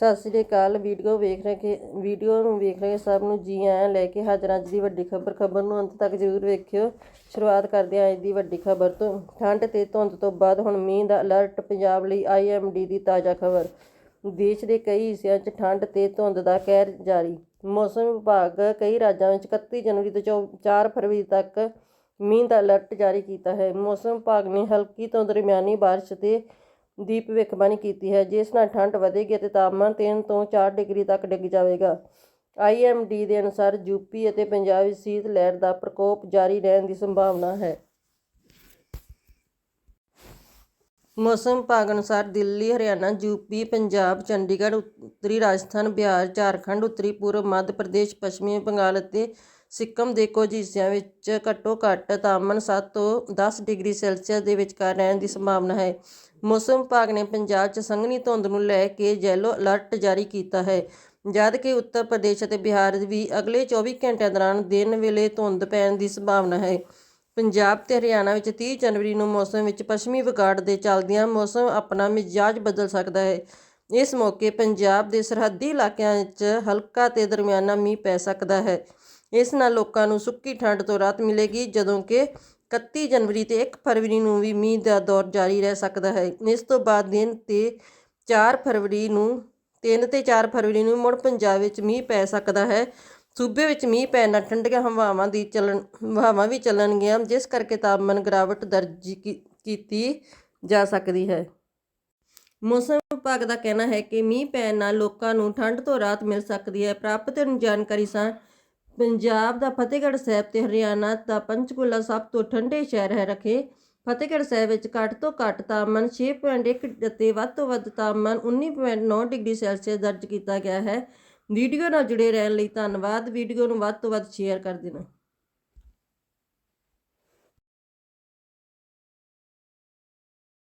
ਸਤਿ ਸ੍ਰੀ ਅਕਾਲ। Video ਵੇਖ ਰਹੇ video ਨੂੰ ਵੇਖ ਰਹੇ ਸਭ ਨੂੰ ਜੀ ਆਇਆਂ ਲੈ ਕੇ ਹਾਜ਼ਰ ਅੱਜ ਦੀ ਵੱਡੀ ਖਬਰ। ਖਬਰ ਨੂੰ ਅੰਤ ਤੱਕ ਜ਼ਰੂਰ ਵੇਖਿਓ। ਸ਼ੁਰੂਆਤ ਕਰਦੇ ਹਾਂ ਅੱਜ ਦੀ ਵੱਡੀ ਖਬਰ ਤੋਂ। ਠੰਡ ਤੇ ਧੁੰਦ ਤੋਂ ਬਾਅਦ ਹੁਣ ਮੀਂਹ ਦਾ ਅਲਰਟ ਪੰਜਾਬ ਲਈ ਆਈਐਮਡੀ ਦੀ ਤਾਜ਼ਾ ਖਬਰ। ਦੇਸ਼ ਦੇ ਕਈ ਹਿੱਸਿਆਂ 'ਚ ਠੰਡ ਤੇ ਧੁੰਦ ਦਾ ਕਹਿਰ ਜਾਰੀ। ਮੌਸਮ ਵਿਭਾਗ ਕਈ ਰਾਜਾਂ ਵਿੱਚ 31 ਜਨਵਰੀ ਤੋਂ ਚੌ- 4 ਫਰਵਰੀ ਤੱਕ ਮੀਂਹ ਦਾ ਅਲਰਟ ਜਾਰੀ ਕੀਤਾ ਹੈ। ਮੌਸਮ ਵਿਭਾਗ ਨੇ ਹਲਕੀ ਤੋਂ ਦਰਮਿਆਨੀ ਬਾਰਿਸ਼ ਤੇ ਦੀ ਭਵਿੱਖਬਾਣੀ ਕੀਤੀ ਹੈ। ਜਿਸ ਨਾਲ ਠੰਡ ਵਧੇਗੀ ਅਤੇ ਤਾਪਮਾਨ 3 ਤੋਂ 4 ਡਿਗਰੀ ਤੱਕ ਡਿੱਗ ਜਾਵੇਗਾ। ਆਈਐਮਡੀ ਦੇ ਅਨੁਸਾਰ ਯੂਪੀ ਅਤੇ ਪੰਜਾਬ ਵਿੱਚ ਸੀਤ ਲਹਿਰ ਦਾ ਪ੍ਰਕੋਪ ਜਾਰੀ ਰਹਿਣ ਦੀ ਸੰਭਾਵਨਾ ਹੈ। ਮੌਸਮ ਵਿਭਾਗ ਅਨੁਸਾਰ ਦਿੱਲੀ, ਹਰਿਆਣਾ ਯੂਪੀ ਪੰਜਾਬ, ਚੰਡੀਗੜ੍ਹ ਉੱਤਰੀ ਰਾਜਸਥਾਨ, ਬਿਹਾਰ, ਝਾਰਖੰਡ, ਉੱਤਰੀ ਪੂਰਬ, ਮੱਧ ਪ੍ਰਦੇਸ਼, ਪੱਛਮੀ ਬੰਗਾਲ ਅਤੇ ਸਿੱਕਮ ਦੇ ਕੁਝ ਹਿੱਸਿਆਂ ਵਿੱਚ ਘੱਟੋ ਘੱਟ ਤਾਪਮਾਨ 7 ਤੋਂ 10 ਡਿਗਰੀ ਸੈਲਸੀਅਸ ਦੇ ਵਿਚਕਾਰ ਰਹਿਣ ਦੀ ਸੰਭਾਵਨਾ ਹੈ। ਮੌਸਮ ਵਿਭਾਗ ਨੇ ਪੰਜਾਬ 'ਚ ਸੰਘਣੀ ਧੁੰਦ ਨੂੰ ਲੈ ਕੇ ਯੈਲੋ ਅਲਰਟ ਜਾਰੀ ਕੀਤਾ ਹੈ। ਜਦ ਕਿ ਉੱਤਰ ਪ੍ਰਦੇਸ਼ ਅਤੇ ਬਿਹਾਰ ਵੀ ਅਗਲੇ 24 ਘੰਟਿਆਂ ਦੌਰਾਨ ਦਿਨ ਵੇਲੇ ਧੁੰਦ ਪੈਣ ਦੀ ਸੰਭਾਵਨਾ ਹੈ। ਪੰਜਾਬ ਤੇ ਹਰਿਆਣਾ ਵਿੱਚ 30 ਜਨਵਰੀ ਨੂੰ ਮੌਸਮ ਵਿੱਚ ਪੱਛਮੀ ਵਿਗਾੜ ਦੇ ਚੱਲਦਿਆਂ ਮੌਸਮ ਆਪਣਾ ਮਿਜਾਜ ਬਦਲ ਸਕਦਾ ਹੈ। ਇਸ ਮੌਕੇ ਪੰਜਾਬ ਦੇ ਸਰਹੱਦੀ ਇਲਾਕਿਆਂ ਵਿੱਚ ਹਲਕਾ ਤੇ ਦਰਮਿਆਨਾ ਮੀਂਹ ਪੈ ਸਕਦਾ ਹੈ। ਇਸ ਨਾਲ ਲੋਕਾਂ ਨੂੰ ਸੁੱਕੀ ਠੰਡ ਤੋਂ ਰਾਹਤ ਮਿਲੇਗੀ, ਜਦੋਂ ਕਿ 31 ਜਨਵਰੀ ਤੇ 1 ਫਰਵਰੀ ਨੂੰ ਵੀ ਮੀਂਹ ਦਾ ਦੌਰ ਜਾਰੀ ਰਹਿ ਸਕਦਾ ਹੈ। ਇਸ ਤੋਂ ਬਾਅਦ ਦਿਨ ਤੇ 4 ਫਰਵਰੀ ਨੂੰ 3 ਤੇ 4 ਫਰਵਰੀ ਨੂੰ ਮੁੜ ਪੰਜਾਬ ਵਿੱਚ ਮੀਂਹ ਪੈ ਸਕਦਾ ਹੈ। ਸੂਬੇ ਵਿੱਚ ਮੀਂਹ ਪੈਣ ਨਾਲ ਠੰਡੀਆਂ ਹਵਾਵਾਂ ਦੀ ਚੱਲਣ, ਹਵਾਵਾਂ ਵੀ ਚੱਲਣਗੀਆਂ, ਜਿਸ ਕਰਕੇ ਤਾਪਮਾਨ ਗਿਰਾਵਟ ਦਰਜ ਕੀ- ਕੀਤੀ ਜਾ ਸਕਦੀ ਹੈ। ਮੌਸਮ ਵਿਭਾਗ ਦਾ ਕਹਿਣਾ ਹੈ ਕਿ ਮੀਂਹ ਪੈਣ ਨਾਲ ਲੋਕਾਂ ਨੂੰ ਠੰਡ ਤੋਂ ਰਾਹਤ ਮਿਲ ਸਕਦੀ ਹੈ। ਪ੍ਰਾਪਤ ਜਾਣਕਾਰੀ ਸਾਂ ਪੰਜਾਬ ਦਾ ਫਤਿਹਗੜ੍ਹ ਸਾਹਿਬ ਤੇ ਹਰਿਆਣਾ ਦਾ ਪੰਚਕੂਲਾ ਸਭ ਤੋਂ ਠੰਡੇ ਸ਼ਹਿਰ ਹੈ। ਰਖੇ ਫਤਿਹਗੜ੍ਹ ਸਾਹਿਬ ਵਿੱਚ ਘੱਟ ਤੋਂ ਘੱਟ ਤਾਪਮਾਨ 6.1 ਅਤੇ ਵੱਧ ਤੋਂ ਵੱਧ ਤਾਪਮਾਨ 19.9 ਡਿਗਰੀ ਸੈਲਸੀਅਸ ਦਰਜ ਕੀਤਾ ਗਿਆ ਹੈ। ਵੀਡੀਓ ਨਾਲ ਜੁੜੇ ਰਹਿਣ ਲਈ ਧੰਨਵਾਦ। ਵੀਡੀਓ ਨੂੰ ਵੱਧ ਤੋਂ ਵੱਧ ਸ਼ੇਅਰ ਕਰ ਦੇਣਾ।